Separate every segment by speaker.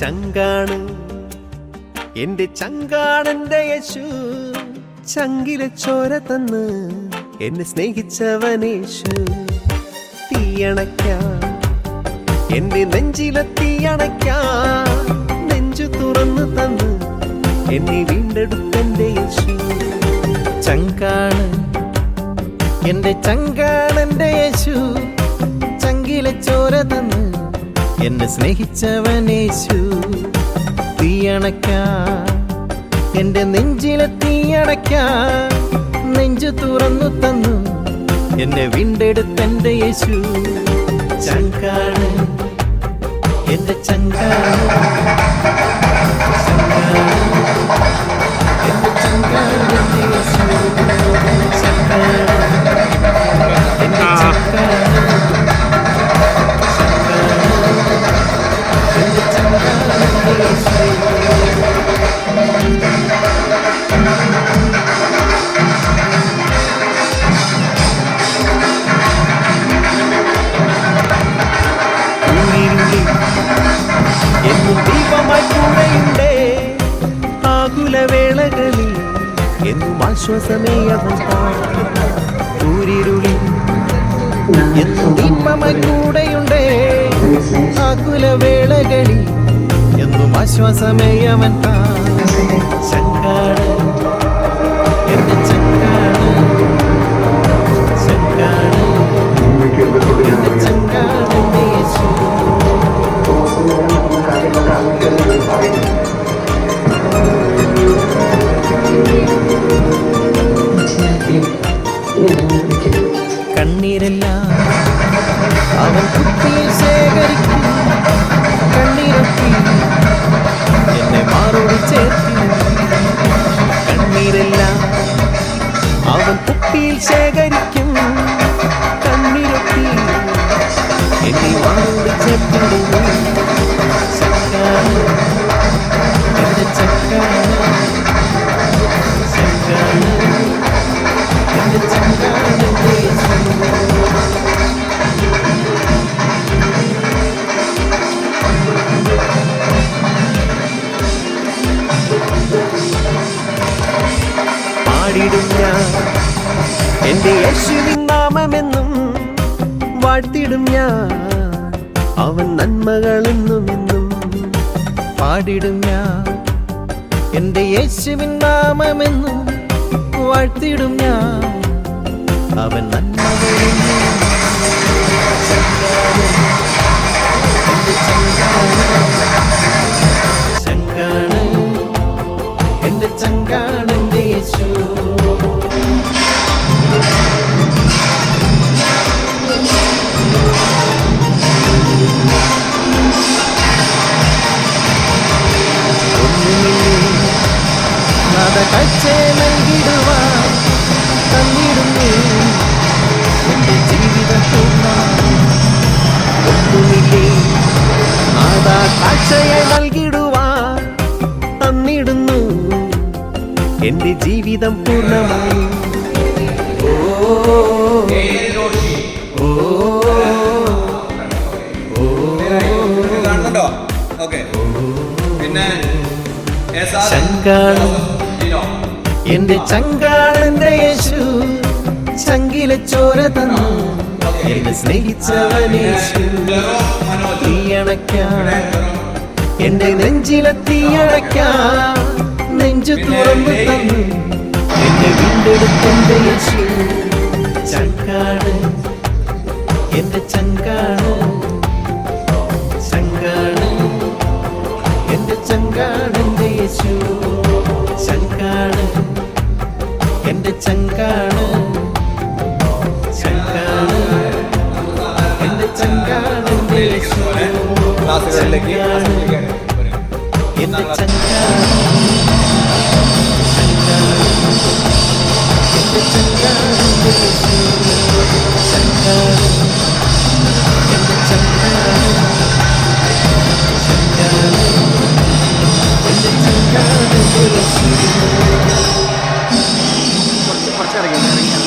Speaker 1: ചങ്കാണ്. എന്റെ ചങ്കാണെന്റെ യേശു ചങ്കിലെ ചോര തന്ന് എന്നെ സ്നേഹിച്ചവനേശു തീയണയ്ക്കാം. എന്റെ നെഞ്ചില തീയണയ്ക്കാം. നെഞ്ചു തുറന്നു തന്ന് എന്നെ വീണ്ടെടുത്തെന്റെ യേശു.
Speaker 2: ചങ്കാണ്. എന്റെ ചങ്കാണന്റെ യേശു ചങ്കിലെ ചോര തന്ന് എന്നെ സ്നേഹിച്ചവനേശു തീയണക്ക എന്റെ നെഞ്ചിലെ തീയണക്ക നെഞ്ചു തുറന്നു തന്നു. എന്നെ വീണ്ടെടുത്തെന്റെ യേശു ചങ്കാണ്. എന്റെ ചങ്കാണ്.
Speaker 1: ആകുലവേളകളിൽ എന്നും ആശ്വാസമേ അവൻ ഊരിരുളി
Speaker 2: എന്നും ദീപമായി കൂടെയുണ്ടേ. ആകുല വേളകളിൽ എന്നും കുപ്പിയിൽ ശേഖരിക്കും കണ്ണിരൊട്ടി എന്നെ
Speaker 1: വാങ്ങി ചേർത്തിടുന്നു യേശുവിൻ നാമമെന്നും വാഴ്ത്തിടും ഞാൻ. അവൻ നന്മകളെന്നും എന്നും
Speaker 2: പാടിടും ഞാൻ. എന്റെ യേശുവിൻ നാമമെന്നും വാഴ്ത്തിടും ഞാൻ. അവൻ നന്മകളും
Speaker 1: കാഴ്ചയെ നൽകിടുവാൻ തന്നിടുന്നു. എന്റെ ജീവിതം
Speaker 3: പൂർണമായി.
Speaker 2: ചങ്കാണ് എന്റെ ചങ്കാണെന്റെ യേശു ചങ്കിലെ ചോര തന്നു. എന്നെ സ്നേഹിച്ചവനേശു
Speaker 3: തീയണക്കാണ്
Speaker 2: തീയണയ്ക്കാൻ. എന്റെ നെഞ്ചിലെ തീയണയ്ക്കാൻ നെഞ്ചു തുറന്നു തന്നു. എന്റെ വീണ്ടെടുത്തെന്റെ യേശു ചങ്കാണ് എന്റെ ചങ്കാണ് ചങ്കാണ് എന്റെ ചങ്കാണ് എന്റെ യേശു ചങ്കാണ് എന്റെ ചങ്കാണ്
Speaker 3: ക്ലാസ്സുകളിലേക്ക്
Speaker 2: കുറച്ച് കുറച്ച് ഇറങ്ങി എന്റെ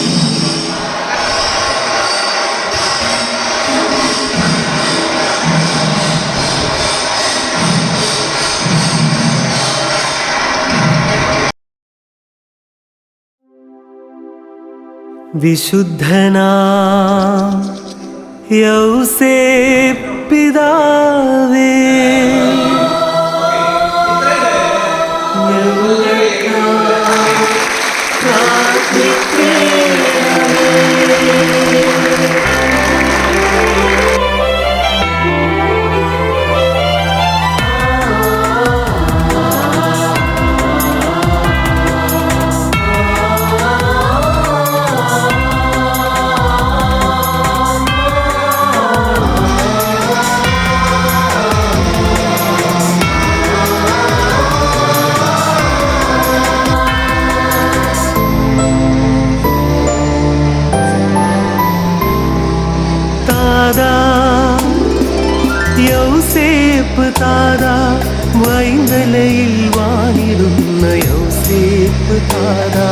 Speaker 1: വിശുദ്ധനാ. യൗസേ പിതാവേ. യൗസേപ്പ് താതാ വൈന്തലയിൽ വാണിടുന്ന യൗസേപ്പ് താതാ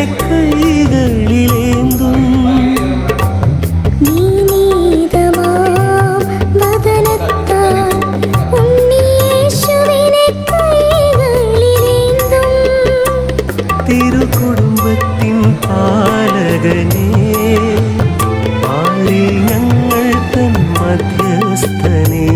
Speaker 1: ഉണ്ണിയേശുവിനെ കൈകളിലേന്തും
Speaker 4: നീനീതമാം വദനത്താൽ ഉണ്ണിയേശുവിനെ കൈകളിലേന്തും
Speaker 1: തിരുകുടുംബത്തിൻ പാലകനേ പാരിൽ ഞങ്ങൾ തൻ മധ്യസ്ഥനേ